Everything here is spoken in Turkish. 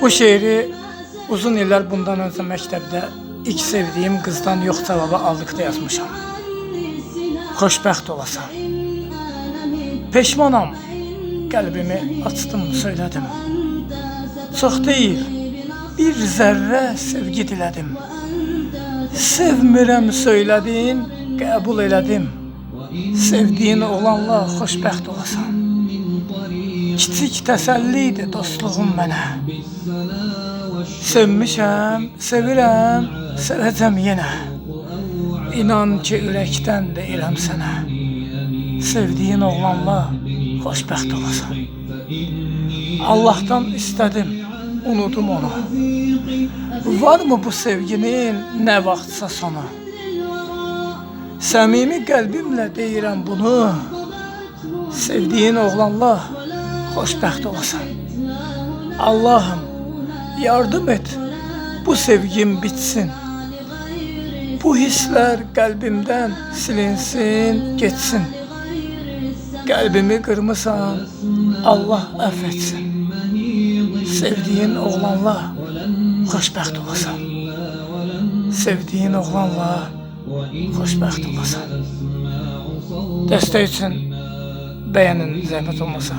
Bu şeiri uzun illər bundan öncə məktəbdə ilk sevdiyim qızdan yox cavabı aldıqda yazmışam. Xoşbəxt olasan. Peşmanam. Qəlbimi açdım, söylədim. Çox deyil, bir zərrə sevgi dilədim. Sevmirəm söylədin, qəbul elədim. Sevdiyin olanla xoşbəxt olasan. Kiçik təsəlli idi dostluğun mənə. Sevmişəm, sevirəm, sevəcəm yenə. İnan ki, ürəkdən deyirəm sənə. Sevdiyin oğlanla xoşbəxt olasan. Allah'tan istedim, unudum onu. Var mı bu sevginin ne vaxtsa sonu? Səmimi qəlbimlə deyirəm bunu. Sevdiyin oğlanla xoşbəxt olasan. Allah'ım yardım et. Bu sevgim bitsin. Bu hisler qəlbimdən silinsin, geçsin. Qəlbimi qırmısan, Allah affetsin. Sevdiğin oğlanla xoşbəxt olasan. Sevdiğin oğlanla xoşbəxt olasan. Dəstək üçün bəyənin, zəhmət olmasa.